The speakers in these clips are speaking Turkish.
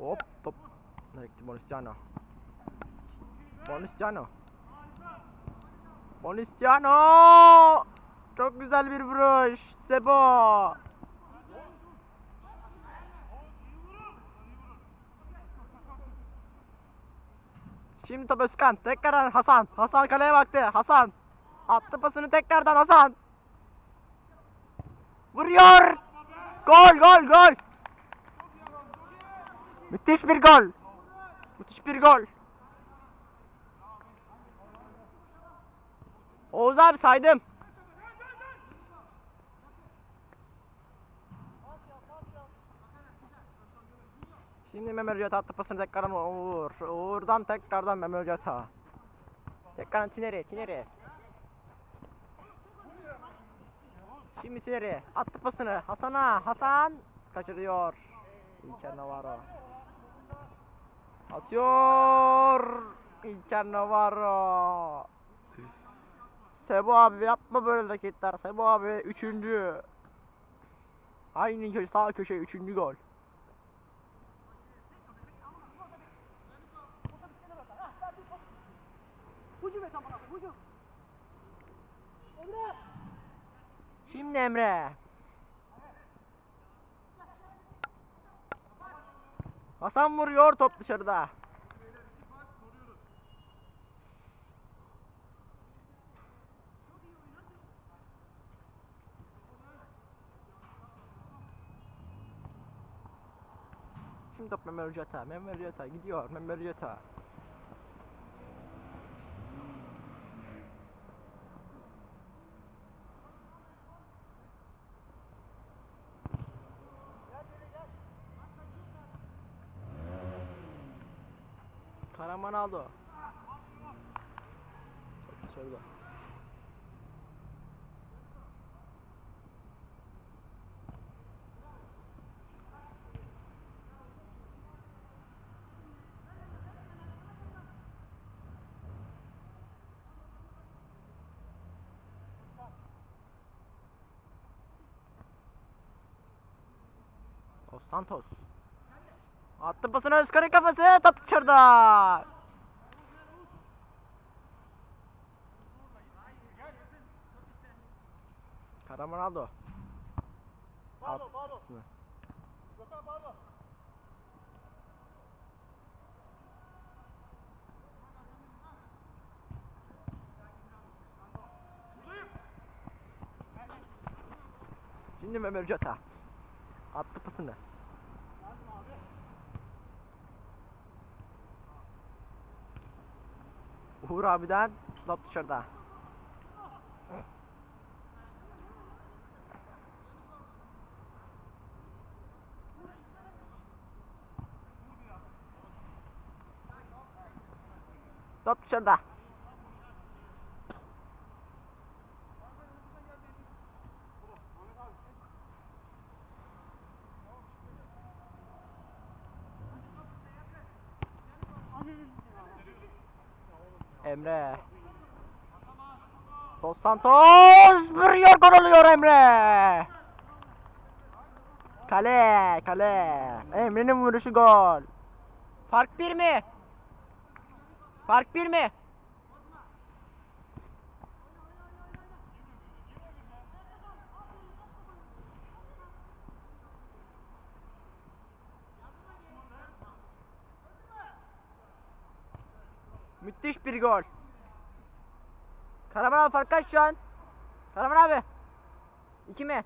Hop hop. Nereye gitti Boniciano? Boniciano. Boniciano! Çok güzel bir vuruş. Sebo. Şimdi top Özkan. Tekrardan Hasan. Hasan kaleye baktı. Hasan. Attı pasını tekrardan Hasan. Vuruyor. Gol gol gol. Müthiş bir gol. Müthiş bir gol. Oğuz abi saydım. Şimdi Mehmet Hoca attı pasını tekrardan Uğur. Uğur'dan tekrardan Mehmet Hoca. Tekrardan Tineri, Tineri. Şimdi Tineri attı pasını Hasan'a. Hasan kaçırıyor. İlker Navarro. Atıyor. İlker Navarro. Sebo abi yapma böyle hareketler. Sebo abi üçüncü. Aynı köşe sağ köşe üçüncü gol. Şimdi Emre. Hasan vuruyor top dışarıda. Şimdi top Mehmet Hocata. Mehmet Hocata gidiyor. Mehmet Hocata. Karaman aldı. Çok dışarıda. Dos Santos. Attı pasını Özkan'ın kafası top dışarıda. Aldı. Bağlı, bağlı. Hı. Gökhan bağlı. Şimdi Mehmet Jota. Attı pasını. Uğur abiden top dışarıda. Top dışarıda. Emre. Dos Santos vuruyor gol oluyor Emre. Kale, kale. Emre'nin vuruşu gol. Fark bir mi? Fark bir mi? Müthiş bir gol. Karaman abi fark kaç şu an? Karaman abi. İki mi?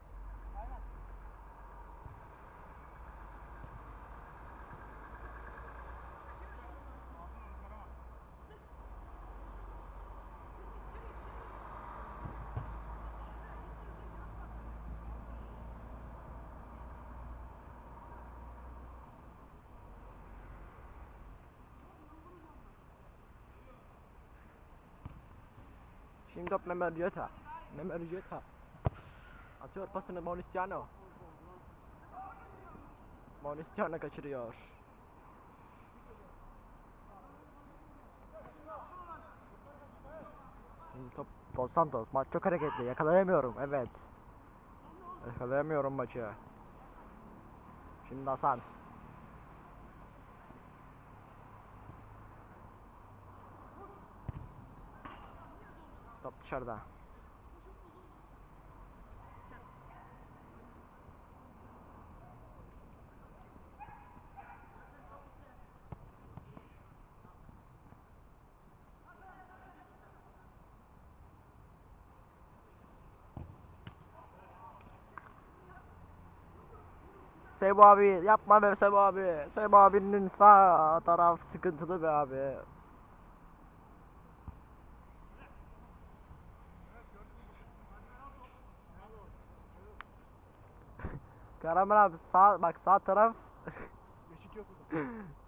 Jota. Mehmet Jota. Atıyor pasını Mauriciano. Mauriciano kaçırıyor. Şimdi top Dos Santos. Maç çok hareketli. Yakalayamıyorum. Evet. Yakalayamıyorum maçı. Şimdi Hasan. Top dışarıda. Sebo abi yapma be Sebo abi. Sebo abinin sağ taraf sıkıntılı be abi. Karaman abi sağ bak sağ taraf Geçit yok burada.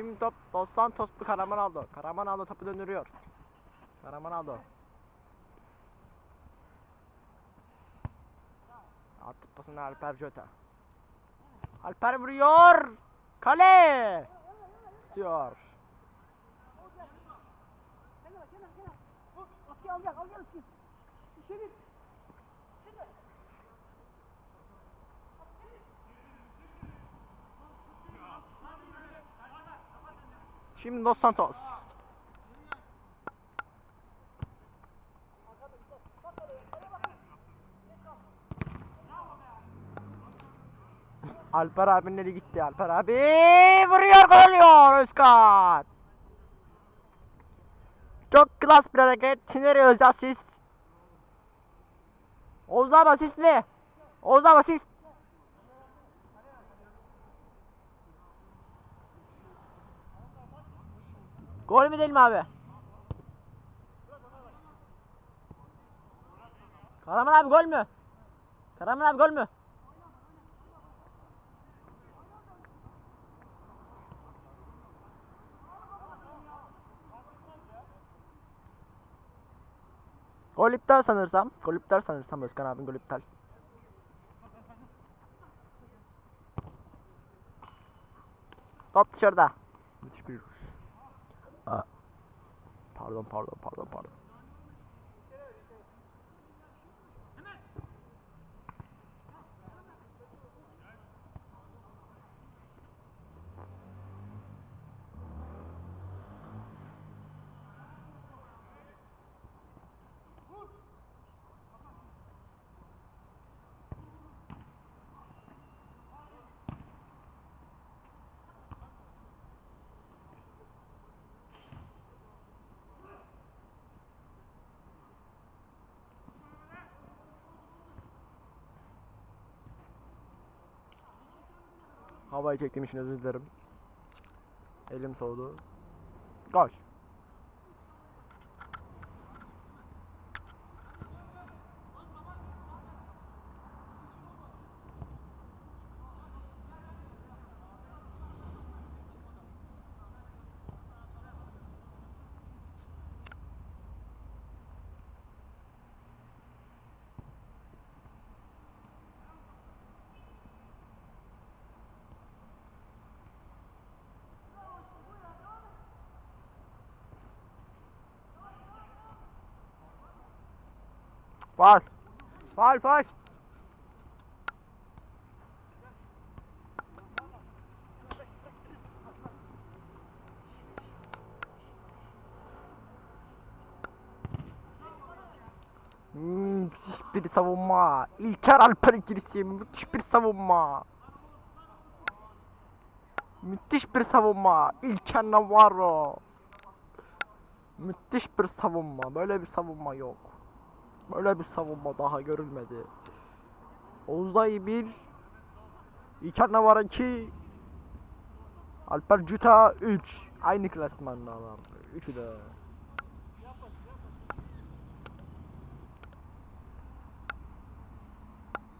Şimdi top Dos Santos bu Karaman aldı. Karaman aldı topu döndürüyor. Karaman aldı. Attı pasını Alper Jota. Alper vuruyor. Kale. Tutuyor. Kenara kenara kenara. Vur. Askıyı al gel al gel askıyı. Çevir. Şimdi Dos Santos. Alper abinin eli gitti. Alper abi vuruyor gol Özkan. Çok klas bir hareket. Tineri öz asist. Oğuz abi asist mi? Oğuz abi asist. Gol mü değil mi abi? Karaman abi gol mü? Karaman abi gol mü? Gol iptal sanırsam. Gol iptal sanırsam Özkan abim gol iptal. Top dışarıda. Müthiş bir. Pardon pardon pardon pardon. Havayı çektiğim için özür dilerim. Elim soğudu. Gol. Faul. Faul faul. Müthiş bir savunma. İlker Alper ikilisi. Müthiş bir savunma. Müthiş bir savunma. İlker Navarro. Müthiş bir savunma. Böyle bir savunma yok. Böyle bir savunma daha görülmedi. Oğuzday 1 İlker Navarro 2 Alper Cüta 3 Aynı klasmanda adam. Üçü de